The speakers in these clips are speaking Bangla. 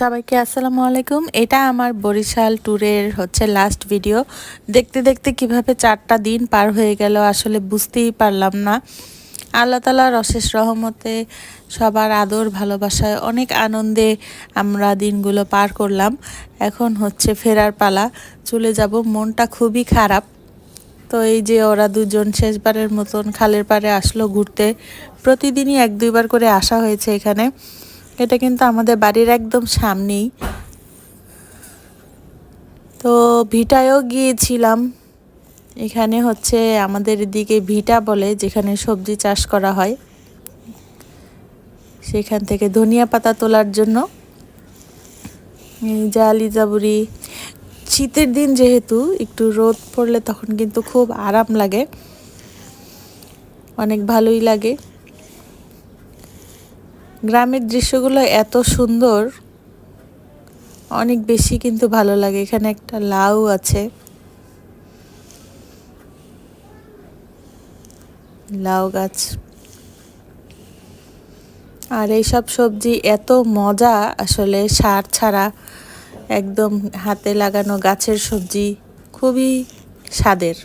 সবাইকে আসসালামু আলাইকুম। এটা আমার বরিশাল ট্যুরের হচ্ছে লাস্ট ভিডিও দেখতে দেখতে কীভাবে চারটা দিন পার হয়ে গেল আসলে বুঝতেই পারলাম না। আল্লাহ তালার অশেষ রহমতে সবার আদর, ভালোবাসায় অনেক আনন্দে আমরা দিনগুলো পার করলাম। এখন হচ্ছে ফেরার পালা, চলে যাব। মনটা খুবই খারাপ। তো এই যে ওরা দুজন শেষবারের মতন খালের পাড়ে আসলো ঘুরতে, প্রতিদিনই এক দুইবার করে আসা হয়েছে এখানে। এটা কিন্তু আমাদের বাড়ির একদম সামনেই। তো ভিটায়ও গিয়েছিলাম। এখানে হচ্ছে আমাদের এদিকে ভিটা বলে, যেখানে সবজি চাষ করা হয়। সেখান থেকে ধনিয়া পাতা তোলার জন্য। এই যে আলিজাবুরি। শীতের দিন যেহেতু একটু রোদ পড়লে তখন কিন্তু খুব আরাম লাগে। অনেক ভালোই লাগে। গ্রামের দৃশ্যগুলো এত সুন্দর, অনেক বেশি কিন্তু ভালো লাগে। এখানে একটা লাউ আছে। লাউ গাছ। আর এইসব সবজি এত মজা আসলে, সার ছাড়া একদম হাতে লাগানো গাছের সবজি, খুবই স্বাদের।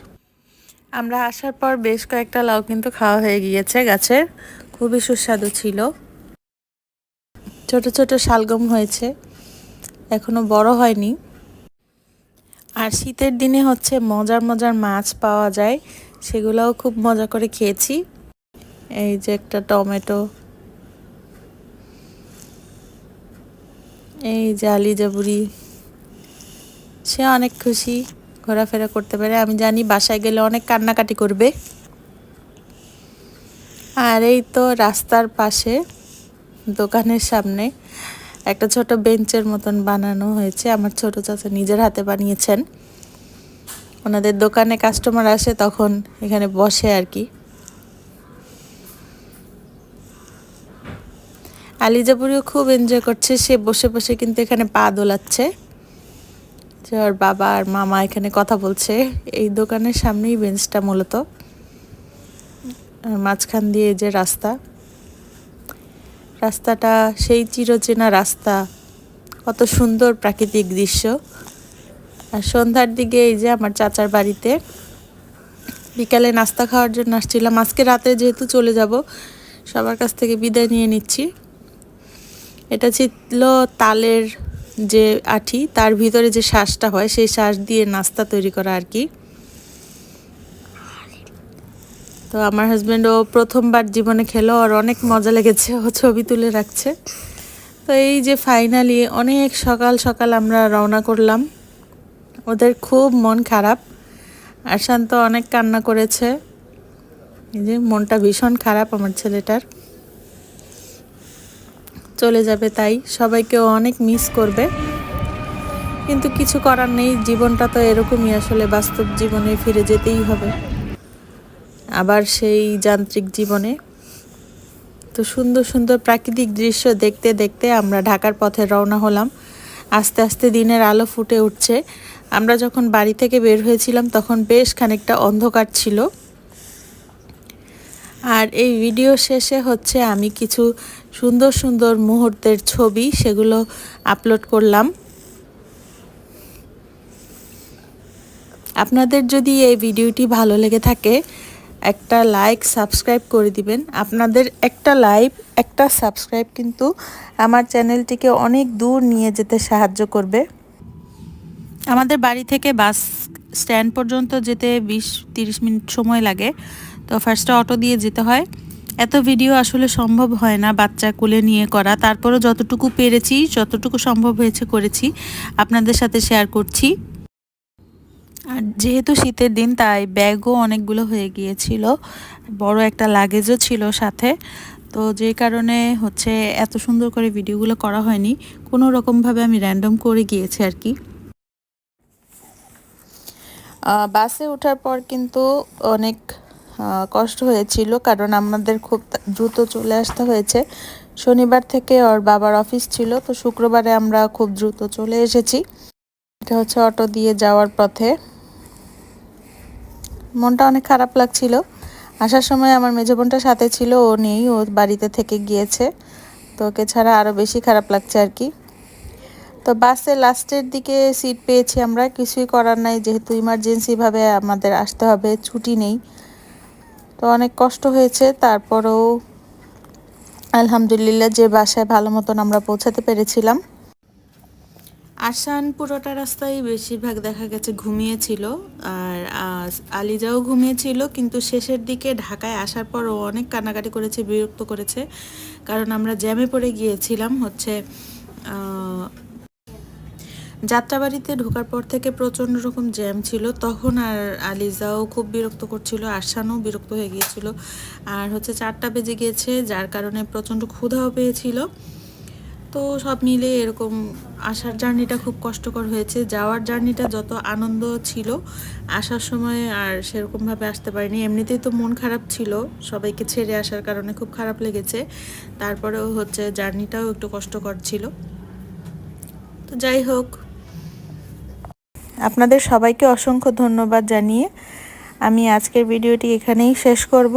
আমরা আসার পর বেশ কয়েকটা লাউ কিন্তু খাওয়া হয়ে গিয়েছে গাছের খুবই সুস্বাদু ছিল। ছোট ছোট শালগম হয়েছে। এখনও বড় হয়নি। আর শীতের দিনে হচ্ছে মজার মজার মাছ পাওয়া যায়। সেগুলোও খুব মজা করে খেয়েছি। এই যে একটা টমেটো। এই যে আলিজাবুরি সে অনেক খুশি ঘোরাফেরা করতে পারে। আমি জানি বাসায় গেলে অনেক কান্নাকাটি করবে। আর এই তো রাস্তার পাশে দোকানের সামনে একটা ছোট বেঞ্চের মতন বানানো হয়েছে। আমার ছোট চাচা নিজের হাতে বানিয়েছেন। ওনাদের দোকানে কাস্টমার আসে তখন এখানে বসে আর কি। আলিজাপুরিও খুব এনজয় করছে। সে বসে বসে কিন্তু এখানে পা দোলাচ্ছে। যে ওর বাবা আর মামা এখানে কথা বলছে। এই দোকানের সামনেই বেঞ্চটা মূলত। মাঝখান দিয়ে যে রাস্তা। রাস্তাটা সেই চিরচেনা রাস্তা। কত সুন্দর প্রাকৃতিক দৃশ্য। আর সন্ধ্যার দিকে এই যে আমার চাচার বাড়িতে, বিকালে নাস্তা খাওয়ার জন্য আসছিলাম। আজকে রাতে যেহেতু চলে যাব, সবার কাছ থেকে বিদায় নিয়ে নিচ্ছি। এটা ছিল তালের যে আঠি, তার ভিতরে যে শ্বাসটা হয়, সেই শ্বাস দিয়ে নাস্তা তৈরি করা আর কি। তো আমার হাজব্যান্ড ও প্রথমবার জীবনে খেলো আর অনেক মজা লেগেছে, ও ছবি তুলে রাখছে। তো এই যে ফাইনালি অনেক সকাল সকাল আমরা রওনা করলাম। ওদের খুব মন খারাপ। আর শান্ত অনেক কান্না করেছে। এই যে মনটা ভীষণ খারাপ আমার ছেলেটার। চলে যাবে তাই, সবাইকে অনেক মিস করবে। কিন্তু কিছু করার নেই, জীবনটা তো এরকমই আসলে, বাস্তব জীবনে ফিরে যেতেই হবে। আবার সেই যান্ত্রিক জীবনে। তো সুন্দর সুন্দর প্রাকৃতিক দৃশ্য দেখতে দেখতে আমরা ঢাকার পথে রওনা হলাম। আস্তে আস্তে দিনের আলো ফুটে উঠছে। আমরা যখন বাড়ি থেকে বের হয়েছিলাম, তখন বেশ খানিকটা অন্ধকার ছিল। আর এই ভিডিও শেষে হচ্ছে আমি কিছু সুন্দর সুন্দর মুহূর্তের ছবি, সেগুলো আপলোড করলাম। আপনাদের যদি এই ভিডিওটি ভালো লেগে থাকে একটা লাইক সাবস্ক্রাইব করে দিবেন। আপনাদের একটা লাইক একটা সাবস্ক্রাইব কিন্তু আমার চ্যানেলটিকে অনেক দূর নিয়ে যেতে সাহায্য করবে। আমাদের বাড়ি থেকে বাস স্ট্যান্ড পর্যন্ত যেতে বিশ তিরিশ মিনিট সময় লাগে। তো ফার্স্টে অটো দিয়ে যেতে হয়। এত ভিডিও আসলে সম্ভব হয় না বাচ্চা কুলে নিয়ে করা। তারপরও যতটুকু পেরেছি, যতটুকু সম্ভব হয়েছে করেছি। আপনাদের সাথে শেয়ার করছি। আর যেহেতু শীতের দিন, তাই ব্যাগও অনেকগুলো হয়ে গিয়েছিল। বড় একটা লাগেজও ছিল সাথে। তো যে কারণে হচ্ছে এত সুন্দর করে ভিডিওগুলো করা হয়নি। কোনো রকমভাবে আমি র্যান্ডম করে গিয়েছি আর কি। বাসে ওঠার পর কিন্তু অনেক কষ্ট হয়েছিল। কারণ আমাদের খুব দ্রুত চলে আসতে হয়েছে। শনিবার থেকে ওর বাবার অফিস ছিল। তো শুক্রবারে আমরা খুব দ্রুত চলে এসেছি। এটা হচ্ছে অটো দিয়ে যাওয়ার পথে। মনটা অনেক খারাপ লাগছিল। আসার সময় আমার মেজো বোনটা সাথে ছিল, ও নেই, ও বাড়িতে থেকে গিয়েছে। তো ওকে ছাড়া আরও বেশি খারাপ লাগছে আর কি। তো বাসে লাস্টের দিকে সিট পেয়েছি আমরা, কিছুই করার নাই, যেহেতু ইমার্জেন্সিভাবে আমাদের আসতে হবে, ছুটি নেই। তো অনেক কষ্ট হয়েছে, তারপরেও আলহামদুলিল্লাহ যে বাসায় ভালো মতন আমরা পৌঁছাতে পেরেছিলাম। আসান পুরোটা রাস্তায় বেশিরভাগ দেখা গেছে ঘুমিয়েছিল আর আলিজাও ঘুমিয়েছিল, কিন্তু শেষের দিকে ঢাকায় আসার পর ও অনেক কান্নাকাটি করেছে, বিরক্ত করেছে। কারণ আমরা জ্যামে পড়ে গিয়েছিলাম, হচ্ছে যাত্রাবাড়িতে ঢোকার পর থেকে প্রচণ্ড রকম জ্যাম ছিল। তখন আর আলিজাও খুব বিরক্ত করছিল আরশানও বিরক্ত হয়ে গিয়েছিল। আর হচ্ছে চারটা বেজে গিয়েছে, যার কারণে প্রচণ্ড ক্ষুধাও পেয়েছিল। তো সব মিলে এরকম আসার জার্নিটা খুব কষ্টকর হয়েছে। যাওয়ার জার্নিটা যত আনন্দ ছিল, আসার সময় আর সেরকমভাবে আসতে পারিনি। এমনিতেই তো মন খারাপ ছিল, সবাইকে ছেড়ে আসার কারণে খুব খারাপ লেগেছে। তারপরেও হচ্ছে জার্নিটাও একটু কষ্টকর ছিল। তো যাই হোক, আপনাদের সবাইকে অসংখ্য ধন্যবাদ জানিয়ে আমি আজকের ভিডিওটি এখানেই শেষ করব।